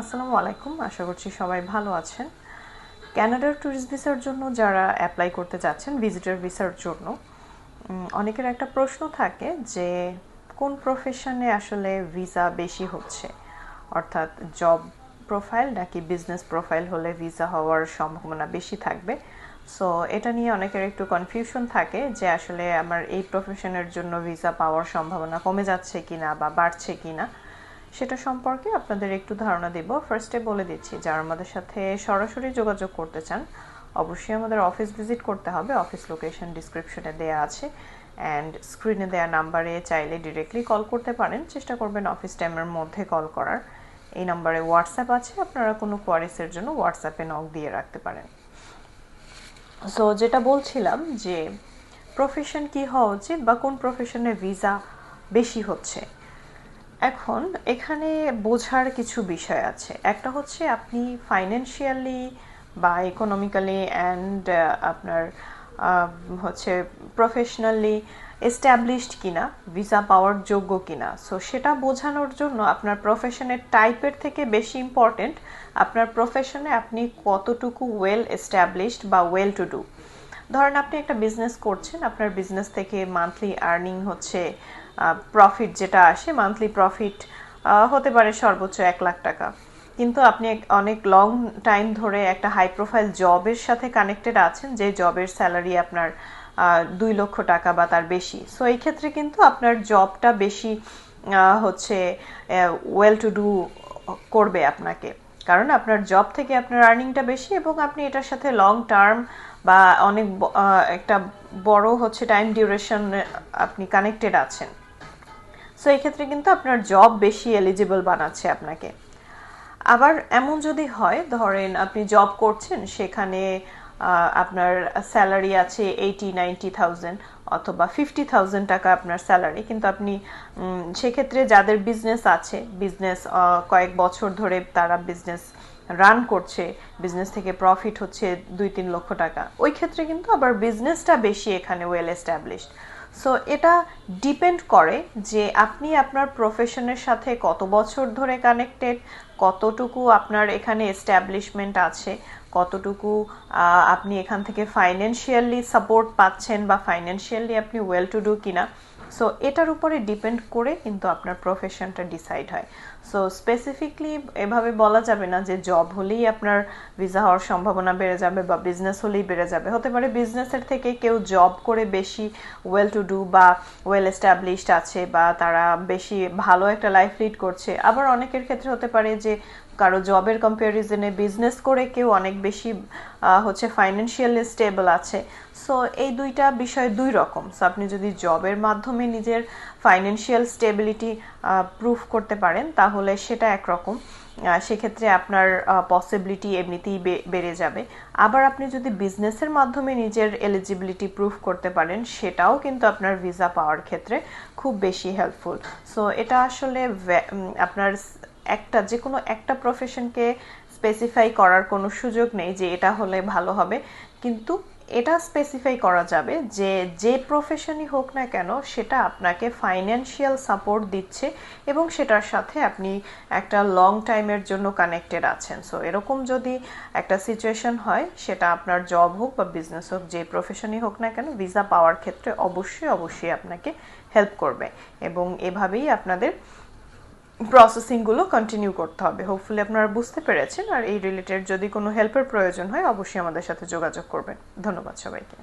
আসসালামু আলাইকুম। আশা করছি সবাই ভালো আছেন। ক্যানাডার ট্যুরিস্ট ভিসার জন্য যারা অ্যাপ্লাই করতে যাচ্ছেন ভিজিটার ভিসার জন্য অনেকের একটা প্রশ্ন থাকে যে, কোন প্রফেশনে আসলে ভিসা বেশি হচ্ছে? অর্থাৎ জব প্রোফাইল নাকি বিজনেস প্রোফাইল হলে ভিসা হওয়ার সম্ভাবনা বেশি থাকবে? সো এটা নিয়ে অনেকের একটু কনফিউশন থাকে যে, আসলে আমার এই প্রফেশনের জন্য ভিসা পাওয়ার সম্ভাবনা কমে যাচ্ছে কিনা বা বাড়ছে কিনা। সেটা সম্পর্কে আপনাদের একটু ধারণা দেব। ফার্স্টে বলে দিচ্ছি, যারা আমাদের সাথে সরাসরি যোগাযোগ করতে চান, অবশ্যই আমাদের অফিস ভিজিট করতে হবে। অফিস লোকেশন ডিসক্রিপশনে দেয়া আছে। অ্যান্ড স্ক্রিনে দেওয়া নাম্বারে চাইলে ডিরেক্টলি কল করতে পারেন। চেষ্টা করবেন অফিস টাইমের মধ্যে কল করার। এই নাম্বারে হোয়াটসঅ্যাপ আছে। আপনারা কোনো কোয়ারিসের জন্য হোয়াটসঅ্যাপে নক দিয়ে রাখতে পারেন। সো যেটা বলছিলাম যে প্রফেশন কি হওয়া উচিত বা কোন প্রফেশনে ভিসা বেশি হচ্ছে? এখন এখানে বোঝার কিছু বিষয় আছে। একটা হচ্ছে আপনি ফাইন্যান্সিয়ালি বা ইকোনমিক্যালি অ্যান্ড আপনার হচ্ছে প্রফেশনালি এস্টাবলিশড কিনা ভিসা পাওয়ার যোগ্য কিনা। সো সেটা বোঝানোর জন্য আপনার প্রফেশনের টাইপের থেকে বেশি ইম্পর্টেন্ট আপনার প্রফেশনে আপনি কতটুকু ওয়েল এস্টাবলিশড বা ওয়েল টু ডু ধরেন আপনি একটা বিজনেস করছেন, আপনার বিজনেস থেকে মান্থলি আর্নিং হচ্ছে প্রফিট যেটা আসে মান্থলি প্রফিট হতে পারে সর্বোচ্চ এক লাখ টাকা। কিন্তু আপনি অনেক লং টাইম ধরে একটা হাই প্রোফাইল জবের সাথে কানেক্টেড আছেন, যে জবের স্যালারি আপনার দুই লক্ষ টাকা বা তার বেশি। সো এই ক্ষেত্রে কিন্তু আপনার জবটা বেশি হচ্ছে ওয়েল টু ডু করবে আপনাকে। কারণ আপনার জব থেকে আপনার আর্নিংটা বেশি এবং আপনি এটার সাথে লং টার্ম বা অনেক একটা বড় হচ্ছে টাইম ডিউরেশন আপনি কানেক্টেড আছেন। সো এই ক্ষেত্রে কিন্তু আপনার জব বেশি এলিজিবল বানাচ্ছে আপনাকে। আবার এমন যদি হয়, ধরেন আপনি জব করছেন, সেখানে আপনার স্যালারি আছে এইটি নাইনটি থাউজেন্ড অথবা ফিফটি থাউজেন্ড টাকা আপনার স্যালারি কিন্তু আপনি সেক্ষেত্রে যাদের বিজনেস আছে বিজনেস কয়েক বছর ধরে তারা বিজনেস রান করছে বিজনেস থেকে প্রফিট হচ্ছে দুই, তিন লক্ষ টাকা। ওই ক্ষেত্রে কিন্তু আবার বিজনেসটা বেশি এখানে ওয়েল এস্টাবলিশড সো এটা ডিপেন্ড করে যে আপনি আপনার প্রফেশনের সাথে কত বছর ধরে কানেক্টেড কতটুকু আপনার এখানে এস্টাবলিশমেন্ট আছে, কতটুকু আপনি এখান থেকে ফাইন্যান্সিয়ালি সাপোর্ট পাচ্ছেন বা ফাইন্যান্সিয়ালি আপনি ওয়েল টু ডু কিনা। সো এটার উপরে ডিপেন্ড করে কিন্তু আপনার প্রফেশনটা ডিসাইড হয়। সো স্পেসিফিকলি এভাবে বলা যাবে না যে জব হলেই আপনার ভিসা হওয়ার সম্ভাবনা বেড়ে যাবে বা বিজনেস হলেই বেড়ে যাবে। হতে পারে বিজনেসের থেকে কেউ জব করে বেশি ওয়েল টু ডু বা ওয়েল এস্টাবলিশড আছে বা তারা বেশি ভালো একটা লাইফ লিড করছে। আবার অনেকের ক্ষেত্রে হতে পারে যে কারও জবের কম্প্যারিজনে বিজনেস করে কেউ অনেক বেশি হচ্ছে ফাইন্যান্সিয়ালি স্টেবল আছে। সো এই দুইটা বিষয় দুই রকম। সো আপনি যদি জবের মাধ্যমে নিজের ফাইন্যান্সিয়াল স্টেবিলিটি প্রুফ করতে পারেন, তাহলে সেটা একরকম সেক্ষেত্রে আপনার পসিবিলিটি এমনিতেই বেড়ে যাবে। আবার আপনি যদি বিজনেসের মাধ্যমে নিজের এলিজিবিলিটি প্রুফ করতে পারেন, সেটাও কিন্তু আপনার ভিসা পাওয়ার ক্ষেত্রে খুব বেশি হেল্পফুল সো এটা আসলে আপনার একটা যে কোনো একটা প্রফেশনকে স্পেসিফাই করার কোনো সুযোগ নেই যে এটা হলে ভালো হবে। কিন্তু এটা স্পেসিফাই করা যাবে যে যে প্রফেশনই হোক না কেন, সেটা আপনাকে ফাইন্যান্সিয়াল সাপোর্ট দিচ্ছে এবং সেটার সাথে আপনি একটা লং টাইমের জন্য কানেক্টেড আছেন। সো এরকম যদি একটা সিচুয়েশন হয়, সেটা আপনার জব হোক বা বিজনেস হোক, যে প্রফেশনই হোক না কেন ভিসা পাওয়ার ক্ষেত্রে অবশ্যই অবশ্যই আপনাকে হেল্প করবে। এবং এভাবেই আপনাদের প্রসেসিংগুলো কন্টিনিউ করতে হবে। হোপফুলি আপনারা বুঝতে পেরেছেন। আর এই রিলেটেড যদি কোনো হেল্পের প্রয়োজন হয়, অবশ্যই আমাদের সাথে যোগাযোগ করবেন। ধন্যবাদ সবাইকে।